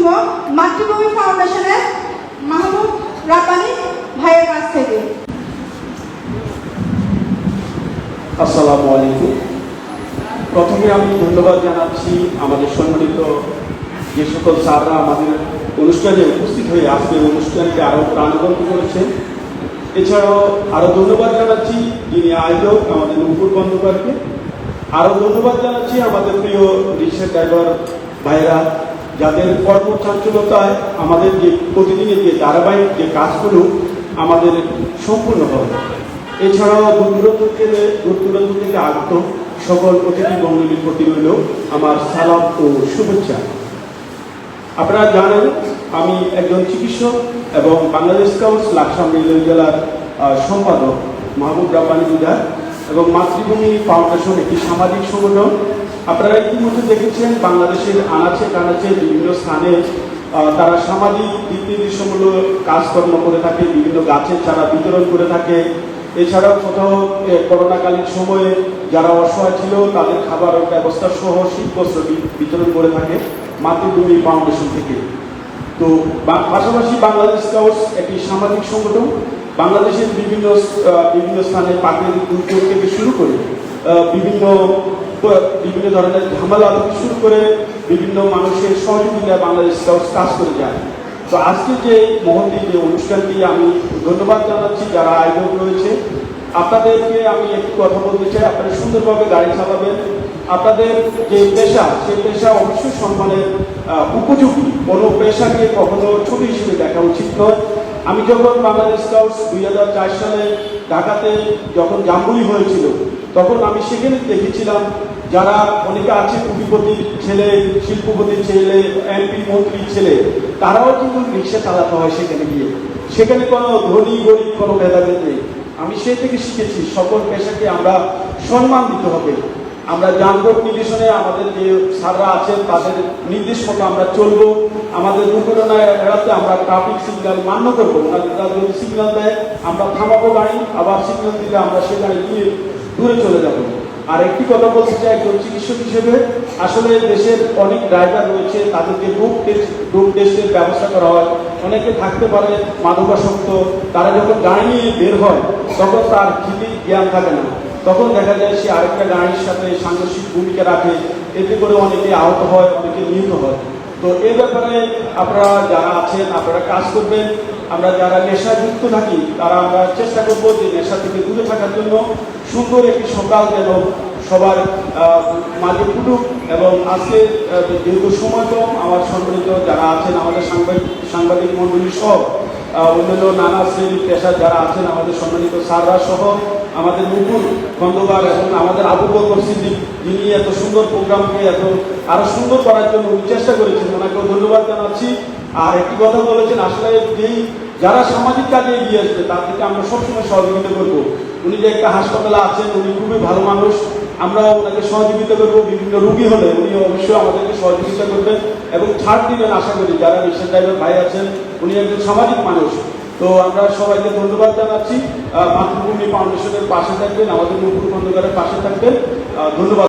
শুনব মাতৃভূমি ফাউন্ডেশনের মাহমুদ রাব্বানি ভাইয়ের কাছ থেকে। আসসালামু আলাইকুম। প্রথমে আমি ধন্যবাদ জানাচ্ছি আমাদের সম্মানিত যে সকল স্যাররা আমাদের অনুষ্ঠানে উপস্থিত হয়ে আজকে অনুষ্ঠানকে আরও প্রাণবন্ত করেছেন। এছাড়াও আরও ধন্যবাদ জানাচ্ছি যিনি আয়োজক আমাদের নুপুর বন্দ্যোপাধ্যায়কে। আরও ধন্যবাদ জানাচ্ছি আমাদের প্রিয় রিক্সা ড্রাইভার ভাইরা যাদের কর্মচাঞ্চলতায় আমাদের যে প্রতিদিনের যে ধারাবাহিক যে কাজগুলো আমাদের সম্পূর্ণ হবে এছাড়াও দূর দূরান্ত থেকে দূর দূরান্ত থেকে আগত সকল অতিথি মণ্ডলীর প্রতি রইল আমার সালাম ও শুভেচ্ছা। আপনারা জানেন, আমি একজন চিকিৎসক এবং বাংলাদেশ স্কাউটস লাকসাম রেলওয়ে জেলার সম্পাদক মাহবুব রাব্বানি দিদার এবং মাতৃভূমি ফাউন্ডেশন একটি সামাজিক সংগঠন। আপনারা ইতিমধ্যে দেখেছেন, বাংলাদেশের আনাচে কানাচে বিভিন্ন স্থানে তারা সামাজিক দিক কাজকর্ম করে থাকে, বিভিন্ন গাছের চারা বিতরণ করে থাকে। এছাড়াও কোথাও করোনাকালীন সময়ে যারা অসহায় ছিল, তাদের খাবার ব্যবস্থা সহ শীতবস্ত্র বিতরণ করে থাকে মাতৃভূমি ফাউন্ডেশন থেকে। তো পাশাপাশি বাংলাদেশ স্কাউটস একটি সামাজিক সংগঠন। বাংলাদেশের বিভিন্ন বিভিন্ন স্থানে প্রাকৃতিক দুর্যোগ থেকে শুরু করে বিভিন্ন বিভিন্ন ধরনের ঝামেলা থেকে শুরু করে বিভিন্ন মানুষের সহযোগিতায় বাংলাদেশ কাজ করে যায়। তো আজকে যে মহতি যে অনুষ্ঠানটি আমি ধন্যবাদ জানাচ্ছি যারা আয়োজক রয়েছে। আপনাদেরকে আমি একটি কথা বলতে চাই, আপনারা সুন্দরভাবে গাড়ি চালাবেন। আপনাদের যে পেশা, সেই পেশা অবশ্যই সম্মানের উপযোগী। কোনো পেশাকে কখনো ছবি হিসেবে দেখা উচিত নয়। আমি যখন বাংলাদেশ স্কাউটস দুই হাজার চার সালে ঢাকাতে যখন জাম্বুরি হয়েছিল, তখন আমি সেখানে দেখেছিলাম যারা অনেকে আছে কুটিপতির ছেলে, শিল্পপতির ছেলে, এমপি মন্ত্রীর ছেলে, তারাও কিন্তু রিক্সা চালাতে হয় সেখানে গিয়ে। সেখানে কোনো ধনী, গরিব, কোনো ভেদাভেদ নেই। আমি সে থেকে শিখেছি, সকল পেশাকে আমরা সম্মান দিতে হবে। আমরা যানজট নির্দেশনে আমাদের যে স্যাররা আছেন, তাদের নির্দেশ মতো আমরা চলবো। আমাদের দুর্ঘটনা এড়াতে আমরা ট্রাফিক সিগন্যাল মান্য করব। ওনারা যদি সিগন্যাল দেয়, আমরা থামাবো গাড়ি, আবার সিগন্যাল দিলে আমরা সে গাড়ি দিয়ে দূরে চলে যাব। আর একটি কথা বলতে চাই একজন চিকিৎসক হিসেবে, আসলে দেশের অনেক ড্রাইভার রয়েছে, তাদেরকে রোগ টেস্ট রোগ টেস্টের ব্যবস্থা করা হয়। অনেকে থাকতে পারে মাদকাসক্ত, তারা যখন গাড়ি নিয়ে বের হয়, তখন তার ঠিকই জ্ঞান থাকে না। তখন দেখা যায় সে আরেকটা গাড়ির সাথে সাংঘর্ষিক ভূমিকা রাখে। এতে করে অনেকে আহত হয়, অনেকে নিহত হয়। তো এ ব্যাপারে আপনারা যারা আছেন, আপনারা কাজ করবেন। আমরা যারা নেশাযুক্ত থাকি, তারা আমরা চেষ্টা করব যে নেশা থেকে দূরে থাকার জন্য সুন্দর একটি সকাল যেন সবার মাঝে ফুটুক এবং আজকে যেহেতু সময় কম আমার সম্মানিত যারা আছেন, আমাদের সাংবাদিক সাংবাদিক মন্ডলী সহ অন্যান্য নানা শ্রেণির পেশার যারা আছেন, আমাদের সম্মানিত স্যাররা সহ আমাদের নতুন খন্দকার এবং আমাদের আবু বকর সিদ্দিক, যিনি এত সুন্দর প্রোগ্রামকে এত আরও সুন্দর করার জন্য চেষ্টা করেছেন, ওনাকেও ধন্যবাদ জানাচ্ছি। আর একটি কথা বলেছেন, আসলে যেই যারা সামাজিক কাজে এগিয়ে আসবে তাদেরকে আমরা সবসময় সহযোগিতা করব। উনি যে একটা হাসপাতালে আছেন, উনি খুবই ভালো মানুষ আমরা ওনাকে সহযোগিতা করব। বিভিন্ন রুগী হলে উনি অবশ্যই আমাদেরকে সহযোগিতা করবেন এবং ছাড় দিবেন আশা করি। যারা রিক্সা ড্রাইভার ভাই আছেন, উনি একজন সামাজিক মানুষ। তো আমরা সবাইকে ধন্যবাদ জানাচ্ছি। মাতৃভূমি ফাউন্ডেশনের পাশে থাকবেন, আমাদের মুকুল খন্দকারের পাশে থাকবেন। ধন্যবাদ।